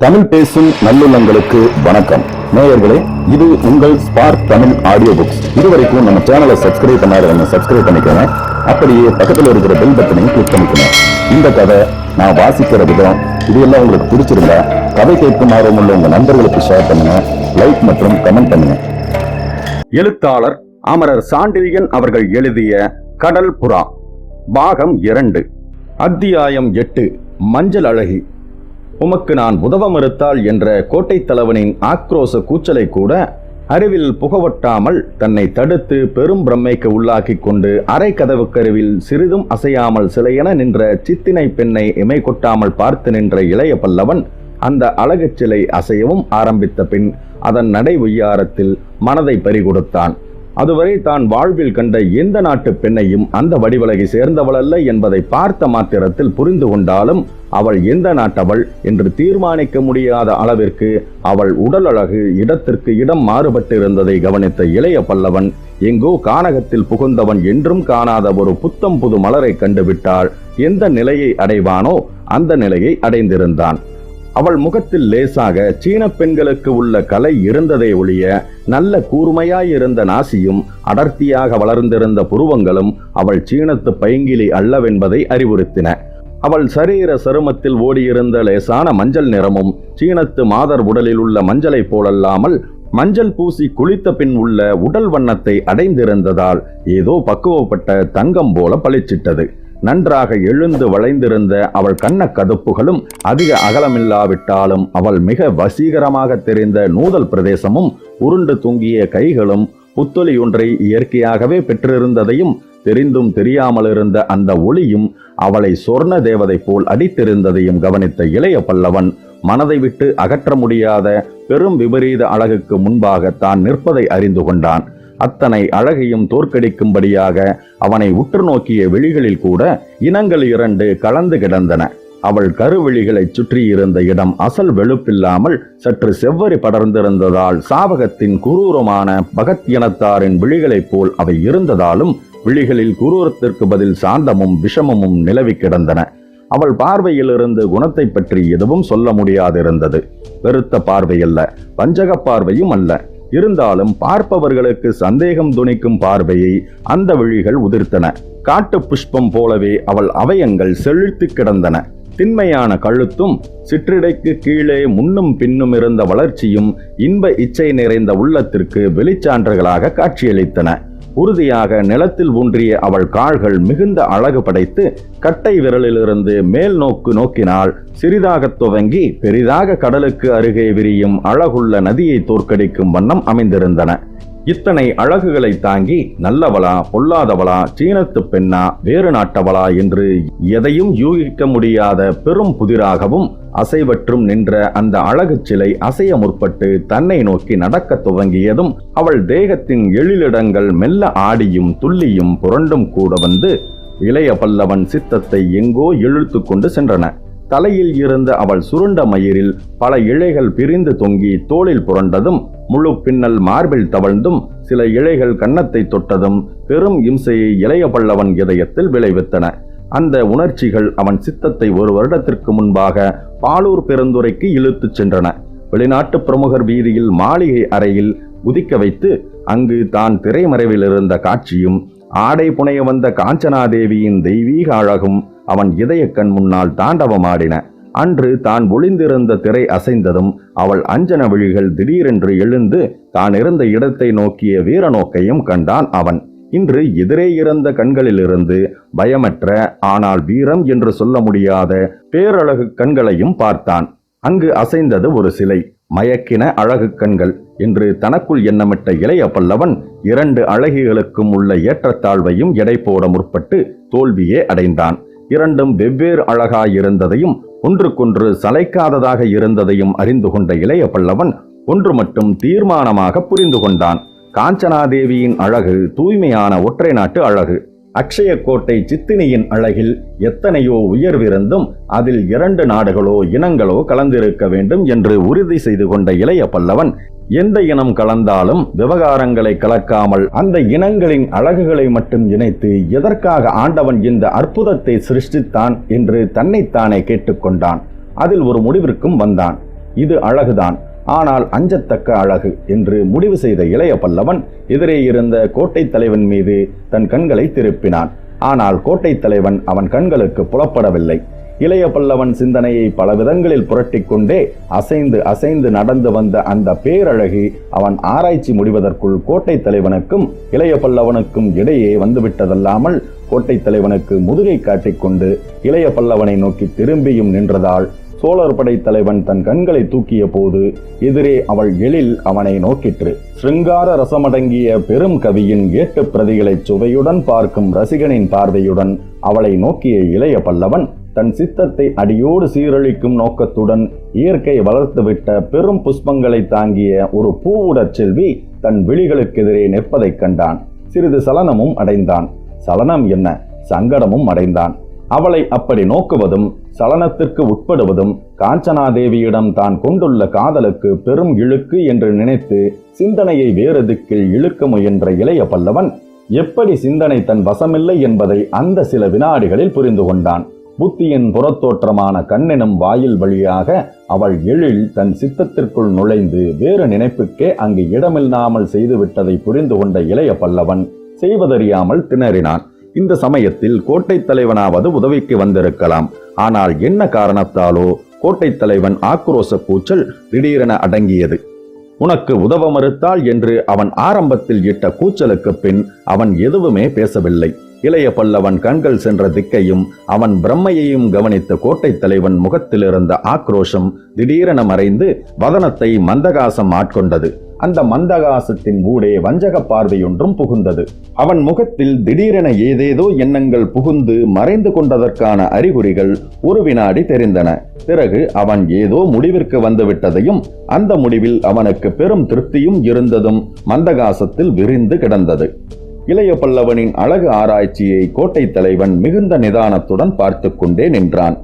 தமிழ் பேசும் நல்லுள்ளங்களுக்கு வணக்கம். நேயர்களே இது உங்கள் ஸ்பார்க் தமிழ் ஆடியோ புக்ஸ் இதுவரைக்கும் நம்ம சேனலை சப்ஸ்கிரைப் பண்ணாதவங்க சப்ஸ்கிரைப் பண்ணிக்கோங்க. அப்படியே பக்கத்தில் இருக்கிற பெல் பட்டனையும் கிளிக் பண்ணிக்கணும் இந்த கதை நான் வாசிக்கிற விதம் இது எல்லாம் உங்களுக்கு பிடிச்சிருந்தா கதை கேட்கும் ஆர்வம் உள்ள உங்க நண்பர்களுக்கு ஷேர் பண்ணுங்க லைக் மற்றும் கமெண்ட் பண்ணுங்க. எழுத்தாளர் அமரர் சாண்டில்யன் அவர்கள் எழுதிய கடல் புறா பாகம் இரண்டு. அத்தியாயம் எட்டு மஞ்சள் அழகி. உமக்கு நான் உதவ மறுத்தால் என்ற கோட்டை தலைவனின் ஆக்ரோச கூச்சலை கூட அறிவில் புகவட்டாமல் தன்னை தடுத்து பெரும் பிரம்மைக்கு உள்ளாக்கி கொண்டு அரை கதவுக்கருவில் சிறிதும் அசையாமல் சிலையென நின்ற சித்தினை பெண்ணை இமை கொட்டாமல் பார்த்து நின்ற இளைய பல்லவன் அந்த அழகுச் சிலை அசையவும் ஆரம்பித்த பின் அதன் நடை ஒய்யாரத்தில் மனதை பறிகொடுத்தான். அதுவரை தான் வாழ்வில் கண்ட எந்த நாட்டு பெண்ணையும் அந்த வடிவலகை சேர்ந்தவளல்ல என்பதை பார்த்த மாத்திரத்தில் புரிந்து கொண்டாலும் அவள் எந்த நாட்டவள் என்று தீர்மானிக்க முடியாத அளவிற்கு அவள் உடல் அழகு இடத்திற்கு இடம் மாறுபட்டிருந்ததை கவனித்த இளைய பல்லவன் எங்கோ கானகத்தில் புகுந்தவன் என்றும் காணாத ஒரு புத்தம் புது மலரை கண்டுவிட்டால் எந்த நிலையை அடைவானோ அந்த நிலையை அடைந்திருந்தான். அவள் முகத்தில் லேசாக சீன பெண்களுக்கு உள்ள கலை இருந்ததை ஒழிய நல்ல கூர்மையாயிருந்த நாசியும் அடர்த்தியாக வளர்ந்திருந்த புருவங்களும் அவள் சீனத்து பைங்கிலி அல்லவென்பதை அறிவுறுத்தின. அவள் சரீர சருமத்தில் ஓடியிருந்த லேசான மஞ்சள் நிறமும் சீனத்து மாதர் உடலில் உள்ள மஞ்சளைப் போலல்லாமல் மஞ்சள் பூசி குளித்த பின் உள்ள உடல் வண்ணத்தை அடைந்திருந்ததால் ஏதோ பக்குவப்பட்ட தங்கம் போல பளிச்சிட்டது. நன்றாக எழுந்து வளைந்திருந்த அவள் கண்ண கதுப்புகளும் அதிக அகலமில்லாவிட்டாலும் அவள் மிக வசீகரமாக தெரிந்த நூதல் பிரதேசமும் உருண்டு தூங்கிய கைகளும் புத்தொலி ஒன்றை இயற்கையாகவே பெற்றிருந்ததையும் தெரிந்தும் தெரியாமல் இருந்த அந்த ஒளியும் அவளை சொர்ண தேவதை போல் அடித்திருந்ததையும் கவனித்த இளைய பல்லவன் மனதை விட்டு அகற்ற முடியாத பெரும் விபரீத அழகுக்கு முன்பாக தான் நிற்பதை அறிந்து கொண்டான். அத்தனை அழகையும் தோற்கடிக்கும்படியாக அவனை உற்று நோக்கிய விழிகளில் கூட இனங்கள் இரண்டு கலந்து கிடந்தன. அவள் கருவெளிகளைச் சுற்றியிருந்த இடம் அசல் வெளுப்பில்லாமல் சற்று செவ்வரி படர்ந்திருந்ததால் சாவகத்தின் குரூரமான பகத் இனத்தாரின் விழிகளைப் போல் அவை இருந்ததாலும் விழிகளில் குரூரத்திற்கு பதில் சாந்தமும் விஷமமும் நிலவி கிடந்தன. அவள் பார்வையிலிருந்து குணத்தை பற்றி எதுவும் சொல்ல முடியாதிருந்தது. வெறுத்த பார்வையல்ல வஞ்சக பார்வையும் அல்ல. இருந்தாலும் பார்ப்பவர்களுக்கு சந்தேகம் துணிக்கும் பார்வையை அந்த விழிகள் உதிர்த்தன. காட்டு புஷ்பம் போலவே அவள் அவயங்கள் செழித்து கிடந்தன. திண்மையான கழுத்தும் சிற்றிடைக்கு கீழே முன்னும் பின்னும் இருந்த வளர்ச்சியும் இன்ப இச்சை நிறைந்த உள்ளத்திற்கு வெளிச்சான்றுகளாக காட்சியளித்தன. உறுதியாக நிலத்தில் ஊன்றிய அவள் கால்கள் மிகுந்த அழகு படைத்து கட்டை விரலிலிருந்து மேல் நோக்கு நோக்கினால் சிறிதாக துவங்கி பெரிதாக கடலுக்கு அருகே விரியும் அழகுள்ள நதியை தோற்கடிக்கும் வண்ணம் அமைந்திருந்தன. இத்தனை அழகுகளை தாங்கி நல்லவளா பொல்லாதவளா சீனத்து பெண்ணா வேறு நாட்டவளா என்று எதையும் யூகிக்க முடியாத பெரும் புதிராகவும் அசைவற்றும் நின்ற அந்த அழகு சிலை அசைய முற்பட்டு தன்னை நோக்கி நடக்கத் துவங்கியதும் அவள் தேகத்தின் எழிலிடங்கள் மெல்ல ஆடியும் துள்ளியும் புரண்டும் கூட வந்து இளைய பல்லவன் சித்தத்தை எங்கோ இழுத்து கொண்டு சென்றன. தலையில் இருந்த அவள் சுருண்ட மயிரில் பல இழைகள் பிரிந்து தொங்கி தோளில் புரண்டதும் முழு பின்னல் மார்பில் தவழ்ந்தும் சில இழைகள் கன்னத்தை தொட்டதும் பெரும் இம்சையை இளைய பல்லவன் இதயத்தில் விளைவித்தன. அந்த உணர்ச்சிகள் அவன் சித்தத்தை ஒரு வருடத்திற்கு முன்பாக பாலூர் பெருந்துரைக்கு இழுத்துச் சென்றன. வெளிநாட்டு பிரமுகர் வீதியில் மாளிகை அறையில் குதிக்க வைத்து அங்கு தான் திரைமறைவில் இருந்த காட்சியும் ஆடை புனைய வந்த காஞ்சனாதேவியின் தெய்வீக அழகும் அவன் இதய கண் முன்னால் தாண்டவமாடின. அன்று தான் ஒளிந்திருந்த திரை அசைந்ததும் அவள் அஞ்சன விழிகள் திடீரென்று எழுந்து தான் இருந்த இடத்தை நோக்கிய வீரநோக்கையும் கண்டான் அவன். இன்று எதிரே இருந்த கண்களிலிருந்து பயமற்ற ஆனால் வீரம் என்று சொல்ல முடியாத பேரழகு கண்களையும் பார்த்தான். அங்கு அசைந்தது ஒரு சிலை. மயக்கின அழகு கண்கள். என்று தனக்குள் எண்ணமிட்ட இளைய பல்லவன் இரண்டு அழகிகளுக்கும் உள்ள ஏற்றத்தாழ்வையும் எடை போட முற்பட்டு தோல்வியே அடைந்தான். இரண்டும் வெவ்வேறு அழகாயிருந்ததையும் ஒன்றுக்கொன்று சளைக்காததாக இருந்ததையும் அறிந்து கொண்ட இளைய பல்லவன் ஒன்று மட்டும் தீர்மானமாக புரிந்து கொண்டான். காஞ்சனாதேவியின் அழகு தூய்மையான ஒற்றை நாட்டு அழகு. அக்ஷய கோட்டை சித்தினியின் அழகில் எத்தனையோ உயர்விருந்தும் அதில் இரண்டு நாடுகளோ இனங்களோ கலந்திருக்க வேண்டும் என்று உறுதி செய்து கொண்ட இளைய பல்லவன் எந்த இனம் கலந்தாலும் விவகாரங்களை கலக்காமல் அந்த இனங்களின் அழகுகளை மட்டும் இணைத்து எதற்காக ஆண்டவன் இந்த அற்புதத்தை சிருஷ்டித்தான் என்று தன்னைத்தானே கேட்டுக்கொண்டான். அதில் ஒரு முடிவிற்கும் வந்தான். இது அழகுதான். ஆனால் அஞ்சத்தக்க அழகு என்று முடிவு செய்த இளைய பல்லவன் எதிரே இருந்த கோட்டை தலைவன் மீது தன் கண்களை திருப்பினான். ஆனால் கோட்டை தலைவன் அவன் கண்களுக்கு புலப்படவில்லை. இளைய பல்லவன் சிந்தனையை பல விதங்களில் புரட்டிக் கொண்டே அசைந்து அசைந்து நடந்து வந்த அந்த பேரழகி அவன் ஆராய்ச்சி முடிவதற்குள் கோட்டை தலைவனுக்கும் இளைய பல்லவனுக்கும் இடையே வந்துவிட்டதல்லாமல் கோட்டை தலைவனுக்கு முதுகை காட்டிக்கொண்டு இளைய பல்லவனை நோக்கி திரும்பியும் நின்றதால் சோழர் படை தலைவன் தன் கண்களை தூக்கிய போது எதிரே அவள் எழில் அவனை நோக்கிற்று. சிருங்கார ரசமடங்கிய பெரும் கவியின் ஏட்டு பிரதிகளை சுவையுடன் பார்க்கும் ரசிகனின் பார்வையுடன் அவளை நோக்கிய இளைய பல்லவன் தன் சித்தத்தை அடியோடு சீரழிக்கும் நோக்கத்துடன் இயற்கை வளர்த்துவிட்ட பெரும் புஷ்பங்களை தாங்கிய ஒரு பூவுடற் செல்வி தன் விழிகளுக்கெதிரே நிற்பதைக் கண்டான். சிறிது சலனமும் அடைந்தான். சலனம் என்ன? சங்கடமும் அடைந்தான். அவளை அப்படி நோக்குவதும் சலனத்திற்கு உட்படுவதும் காஞ்சனாதேவியிடம் தான் கொண்டுள்ள காதலுக்கு பெரும் இழுக்கு என்று நினைத்து சிந்தனையை வேறு திக்கில் இழுக்க முயன்ற இளைய பல்லவன் எப்படி சிந்தனை தன் வசமில்லை என்பதை அந்த சில வினாடிகளில் புரிந்து கொண்டான். புத்தியின் புறத்தோற்றமான கண்ணெனும் வாயில் வழியாக அவள் எழில் தன் சித்தத்திற்குள் நுழைந்து வேறு நினைப்புக்கே அங்கு இடமில்லாமல் செய்துவிட்டதை புரிந்து கொண்ட இளைய பல்லவன் செய்வதறியாமல் திணறினான். இந்த சமயத்தில் கோட்டை தலைவனாவது உதவிக்கு வந்திருக்கலாம். ஆனால் என்ன காரணத்தாலோ கோட்டை தலைவன் ஆக்ரோச கூச்சல் திடீரென அடங்கியது. உனக்கு உதவ மறுத்தாள் என்று அவன் ஆரம்பத்தில் இட்ட கூச்சலுக்கு பின் அவன் எதுவுமே பேசவில்லை. இளைய பல்லவன் கண்கள் சென்ற திக்கையும் அவன் பிரம்மையையும் கவனித்த கோட்டை தலைவன் முகத்தில் இருந்த ஆக்ரோஷம் திடீரென மறைந்து வதனத்தை மந்தகாசம் ஆட்கொண்டது. அந்த மந்தகாசத்தின் ஊடே வஞ்சக பார்வையொன்றும் புகுந்தது. அவன் முகத்தில் திடீரென ஏதேதோ எண்ணங்கள் புகுந்து மறைந்து கொண்டதற்கான அறிகுறிகள் ஒரு வினாடி தெரிந்தன. பிறகு அவன் ஏதோ முடிவிற்கு வந்துவிட்டதையும் அந்த முடிவில் அவனுக்கு பெரும் திருப்தியும் இருந்ததும் மந்தகாசத்தில் விரிந்து கிடந்தது. இளைய பல்லவனின் அழகு ஆராய்ச்சியை கோட்டை தலைவன் மிகுந்த நிதானத்துடன் பார்த்து கொண்டே நின்றான்.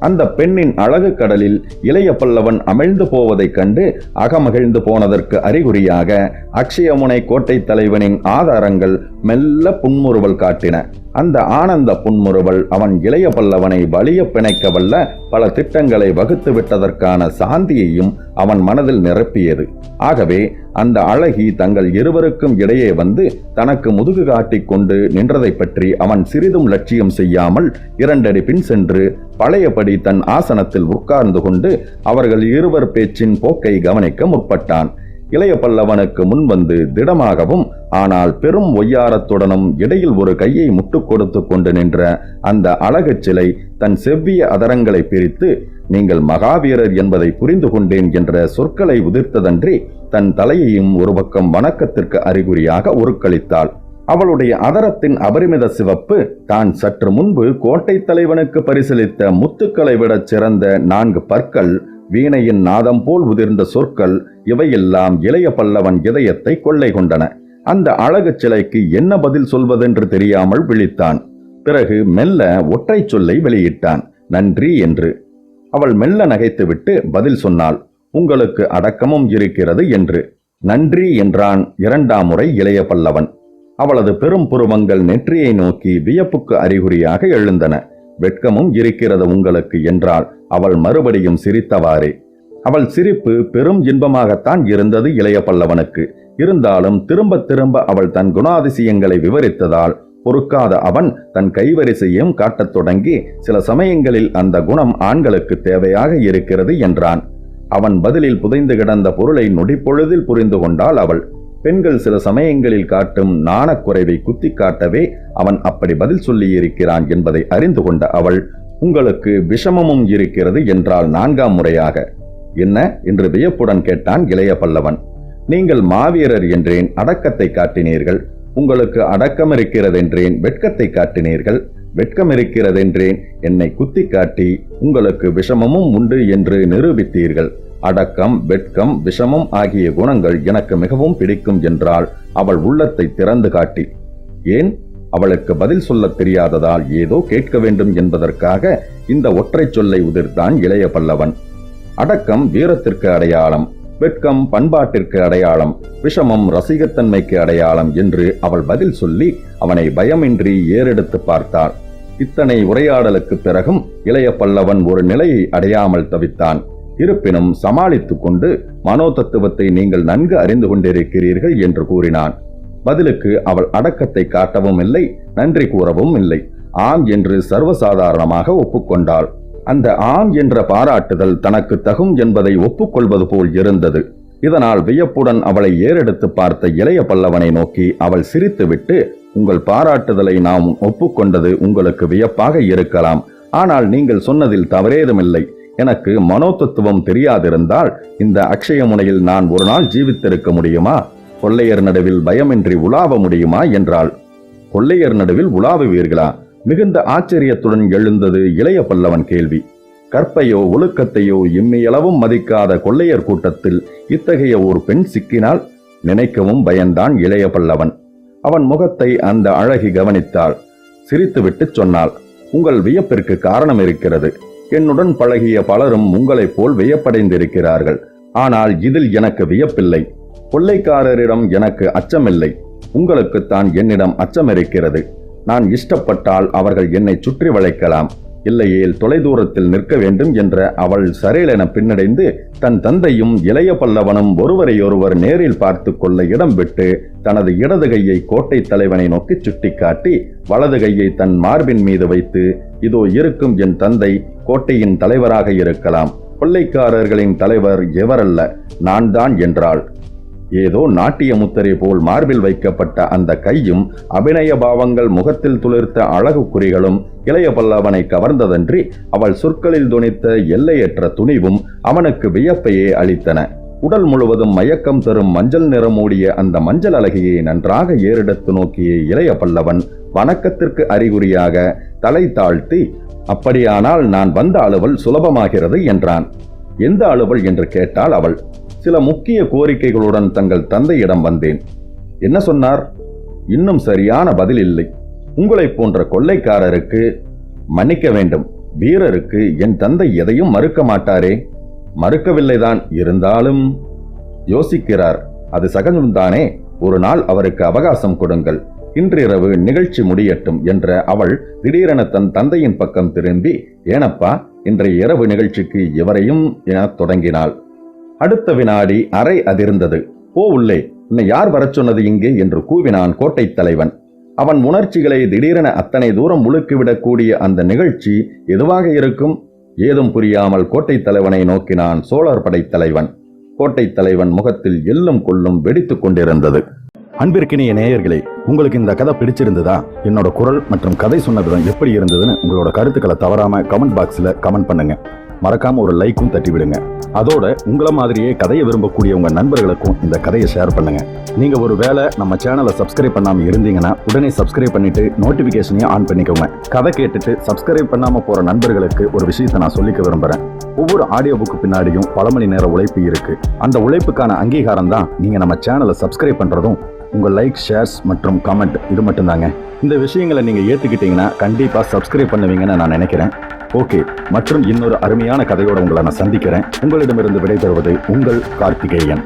அந்த பெண்ணின் அழகு கடலில் இளைய பல்லவன் அமிழ்ந்து போவதைக் கண்டு அகமகிழ்ந்து போனதற்கு அறிகுறியாக அக்ஷயமுனை கோட்டை தலைவனின் ஆதாரங்கள் மெல்ல புன்முறுவல் காட்டின. அந்த ஆனந்த புன்முறுவல் அவன் இளைய பல்லவனை வலிய பிணைக்க வல்ல பல திட்டங்களை வகுத்து விட்டதற்கான சாந்தியையும் அவன் மனதில் நிரப்பியது. ஆகவே அந்த அழகி தங்கள் இருவருக்கும் இடையே வந்து தனக்கு முதுகு காட்டிக் கொண்டு நின்றதை பற்றி அவன் சிறிதும் லட்சியம் செய்யாமல் இரண்டடி பின் சென்று பழையபடி தன் ஆசனத்தில் உட்கார்ந்து கொண்டு அவர்கள் இருவர் பேச்சின் போக்கை கவனிக்க முற்பட்டான். இளைய பல்லவனுக்கு முன் வந்து திடமாகவும் ஆனால் பெரும் ஒய்யாரத்துடனும் இடையில் ஒரு கையை முட்டுக் கொடுத்து கொண்டு நின்ற அந்த அழகு சிலை தன் செவ்விய அதரங்களை பிரித்து நீங்கள் மகாவீரர் என்பதை புரிந்து கொண்டேன் என்ற சொற்களை உதிர்த்ததன்றி தன் தலையையும் ஒரு பக்கம் வணக்கத்திற்கு அறிகுறியாக உருக்களித்தாள் அவளுடைய அதரத்தின் அபரிமித சிவப்பு தான் சற்று முன்பு கோட்டை தலைவனுக்கு பரிசீலித்த முத்துக்களை விடச் சிறந்த நான்கு பற்கள் வீணையின் நாதம் போல் உதிர்ந்த சொற்கள் இவையெல்லாம் இளைய பல்லவன் இதயத்தை கொள்ளை கொண்டன. அந்த அழகு சிலைக்கு என்ன பதில் சொல்வதென்று தெரியாமல் விழித்தான். பிறகு மெல்ல ஒற்றை சொல்லை வெளியிட்டான். நன்றி என்று. அவள் மெல்ல நகைத்துவிட்டு பதில் சொன்னாள். உங்களுக்கு அடக்கமும் இருக்கிறது என்று. நன்றி என்றான் இரண்டாம் முறை இளைய பல்லவன். அவளது பெரும் புருவங்கள் நெற்றியை நோக்கி வியப்புக்கு அறிகுறியாக எழுந்தன. வெட்கமும் இருக்கிறது உங்களுக்கு என்றாள். அவள் மறுபடியும் சிரித்தவாறே. அவள் சிரிப்பு பெரும் இன்பமாகத்தான் இருந்தது இளைய பல்லவனுக்கு. இருந்தாலும் திரும்ப திரும்ப அவள் தன் குணாதிசயங்களை விவரித்ததால் பொறுக்காத அவன் தன் கைவரிசையும் காட்டத் தொடங்கி சில சமயங்களில் அந்த குணம் ஆண்களுக்கு தேவையாக இருக்கிறது என்றான். அவன் பதிலில் புதைந்து கிடந்த பொருளை நொடிப்பொழுதில் புரிந்து கொண்டாள் அவள். பெண்கள் சில சமயங்களில் காட்டும் நாணக்குறைவை குத்தி காட்டவே அவன் அப்படி பதில் சொல்லியிருக்கிறான் என்பதை அறிந்து கொண்ட அவள் உங்களுக்கு விஷமமும் இருக்கிறது என்றால் நான்காம் முறையாக. என்ன? என்று வியப்புடன் கேட்டான் இளைய பல்லவன். நீங்கள் மாவீரர் என்றேன் அடக்கத்தை காட்டினீர்கள். உங்களுக்கு அடக்கம் இருக்கிறதென்றேன் வெட்கத்தை காட்டினீர்கள். வெட்கம் இருக்கிறதென்றேன் என்னை குத்தி காட்டி உங்களுக்கு விஷமமும் உண்டு என்று நிரூபித்தீர்கள். அடக்கம் வெட்கம் விஷமம் ஆகிய குணங்கள் எனக்கு மிகவும் பிடிக்கும் என்றால் அவள் உள்ளத்தை திறந்து காட்டி. ஏன்? அவளுக்கு பதில் சொல்லத் தெரியாததால் ஏதோ கேட்க வேண்டும் என்பதற்காக இந்த ஒற்றை சொல்லை உதிர்த்தான் இளைய பல்லவன். அடக்கம் வீரத்திற்கு அடையாளம் வெட்கம் பண்பாட்டிற்கு அடையாளம் விஷமம் ரசிகத்தன்மைக்கு அடையாளம் என்று அவள் பதில் சொல்லி அவனை பயமின்றி ஏறெடுத்து பார்த்தாள். இத்தனை உரையாடலுக்கு பிறகும் இளைய பல்லவன் ஒரு நிலையை அடையாமல் தவித்தான். இருப்பினும் சமாளித்துக் கொண்டு மனோதத்துவத்தை நீங்கள் நன்கு அறிந்து கொண்டிருக்கிறீர்கள் என்று கூறினான். பதிலுக்கு அவள் அடக்கத்தை காட்டவும் இல்லை நன்றி கூறவும் இல்லை. ஆம் என்று சர்வசாதாரணமாக ஒப்புக்கொண்டாள். அந்த ஆம் என்ற பாராட்டுதல் தனக்கு தகும் என்பதை ஒப்புக்கொள்வது போல் இருந்தது. இதனால் வியப்புடன் அவளை ஏறெடுத்து பார்த்த இளைய பல்லவனை நோக்கி அவள் சிரித்துவிட்டு உங்கள் பாராட்டுதலை நாம் ஒப்புக்கொண்டது உங்களுக்கு வியப்பாக இருக்கலாம். ஆனால் நீங்கள் சொன்னதில் தவறேதுமில்லை. எனக்கு மனோதத்துவம் தெரியாதிருந்தால் இந்த அக்ஷய முனையில் நான் ஒரு நாள் ஜீவித்திருக்க முடியுமா? கொள்ளையர் நடுவில் பயமின்றி உலாவ முடியுமா என்றாள். கொள்ளையர் நடுவில் உலாவுவீர்களா? மிகுந்த ஆச்சரியத்துடன் எழுந்தது இளைய பல்லவன் கேள்வி. கற்பையோ ஒழுக்கத்தையோ இம்மையளவும் மதிக்காத கொள்ளையர் கூட்டத்தில் இத்தகைய ஒரு பெண் சிக்கினால் நினைக்கவும் பயந்தான் இளைய பல்லவன். அவன் முகத்தை அந்த அழகி கவனித்தாள். சிரித்துவிட்டு சொன்னாள் உங்கள் வியப்பிற்கு காரணம் இருக்கிறது. என்னுடன் பழகிய பலரும் உங்களைப் போல் வியப்படைந்திருக்கிறார்கள். ஆனால் இதில் எனக்கு வியப்பில்லை. கொள்ளைக்காரரிடம் எனக்கு அச்சமில்லை. உங்களுக்குத்தான் என்னிடம் அச்சம் இருக்கிறது நான் இஷ்டப்பட்டால் அவர்கள் என்னை சுற்றி வளைக்கலாம். இல்லையேல் தொலைதூரத்தில் நிற்க வேண்டும் என்ற அவள் சரேலென பின்னடைந்து தன் தந்தையும் இளைய பல்லவனும் ஒருவரையொருவர் நேரில் பார்த்து கொள்ள இடம் விட்டு தனது இடது கையை கோட்டை தலைவனை நோக்கி சுட்டிக்காட்டி வலது கையை தன் மார்பின் மீது வைத்து இதோ இருக்கும் என் தந்தை கோட்டையின் தலைவராக இருக்கலாம். கொள்ளைக்காரர்களின் தலைவர் எவரல்ல? நான் தான் என்றாள். ஏதோ நாட்டிய முத்திரை போல் மார்பில் வைக்கப்பட்ட அந்த கையும் அபிநய பாவங்கள் முகத்தில் துளிர்த்த அழகு குறிகளும் இளைய பல்லவனை கவர்ந்ததன்றி அவள் சொற்களில் துணித்த எல்லையற்ற துணிவும் அவனுக்கு வியப்பையே அளித்தன. உடல் முழுவதும் மயக்கம் தரும் மஞ்சள் நிறமூடிய அந்த மஞ்சள் அழகியை நன்றாக ஏறெடுத்து நோக்கிய இளைய பல்லவன் வணக்கத்திற்கு அறிகுறியாக தலை தாழ்த்தி அப்படியானால் நான் வந்த அலுவல் சுலபமாகிறது என்றான். எந்த அலுவல் என்று கேட்டாள் அவள் சில முக்கிய கோரிக்கைகளுடன் தங்கள் தந்தையிடம் வந்தேன். என்ன சொன்னார்? இன்னும் சரியான பதில் இல்லை. உங்களைப் போன்ற கொள்ளைக்காரருக்கு மன்னிக்க வேண்டும். வீரருக்கு என் தந்தை எதையும் மறுக்க மாட்டாரே. மறுக்கவில்லைதான். இருந்தாலும் யோசிக்கிறார். அது சகஜம்தானே. ஒரு நாள் அவருக்கு அவகாசம் கொடுங்கள். இன்றிரவு நிகழ்ச்சி முடியட்டும் என்ற அவள் திடீரென தன் தந்தையின் பக்கம் திரும்பி ஏனப்பா இன்றைய இரவு நிகழ்ச்சிக்கு இவரையும் என தொடங்கினாள். அடுத்த வினாடி அறை அதிர்ந்தது. போ உள்ளே உன்னை யார் வரச் சொன்னது இங்கே? என்று கூவினான் கோட்டை தலைவன். அவன் உணர்ச்சிகளை திடீரென அத்தனை தூரம் முழுக்கிவிடக்கூடிய அந்த நிகழ்ச்சி எதுவாக இருக்கும்? ஏதும் புரியாமல் கோட்டை தலைவனை நோக்கினான் சோழர் படைத் தலைவன். கோட்டைத் தலைவன் முகத்தில் எல்லும் கொள்ளும் வெடித்துக் கொண்டிருந்தது. அன்பிற்கினிய நேயர்களே உங்களுக்கு இந்த கதை பிடிச்சிருந்ததா? என்னோட குரல் மற்றும் கதை சொன்ன விதம் எப்படி இருந்ததுன்னு உங்களோட கருத்துக்களை தவறாம கமெண்ட் பாக்ஸ்ல கமெண்ட் பண்ணுங்க. மறக்காம ஒரு லைக்கும் தட்டி விடுங்க அதோட உங்களை மாதிரியே கதையை விரும்பக்கூடிய உங்க நண்பர்களுக்கும் இந்த கதையை ஷேர் பண்ணுங்க. நீங்க ஒரு வேளை நம்ம சேனலை சப்ஸ்கிரைப் பண்ணாம இருந்தீங்கன்னா உடனே சப்ஸ்கிரைப் பண்ணிட்டு நோட்டிபிகேஷனையும் ஆன் பண்ணிக்கோங்க. கதை கேட்டுட்டு சப்ஸ்கிரைப் பண்ணாம போற நண்பர்களுக்கு ஒரு விஷயத்தை நான் சொல்லிக்க விரும்புறேன். ஒவ்வொரு ஆடியோ புக்கு பின்னாடியும் பல மணி நேர உழைப்பு இருக்கு. அந்த உழைப்புக்கான அங்கீகாரம் தான் நீங்க நம்ம சேனலை சப்ஸ்கிரைப் பண்றதும் உங்க லைக் ஷேர்ஸ் மற்றும் கமெண்ட் இது மட்டும்தாங்க. இந்த விஷயங்களை நீங்க ஏத்துக்கிட்டீங்கன்னா கண்டிப்பா சப்ஸ்கிரைப் பண்ணுவீங்கன்னு நான் நினைக்கிறேன். ஓகே மற்றும் இன்னொரு அருமையான கதையோட உங்களை நான் சந்திக்கிறேன். உங்களிடமிருந்து விடைபெறுவது உங்கள் கார்த்திகேயன்.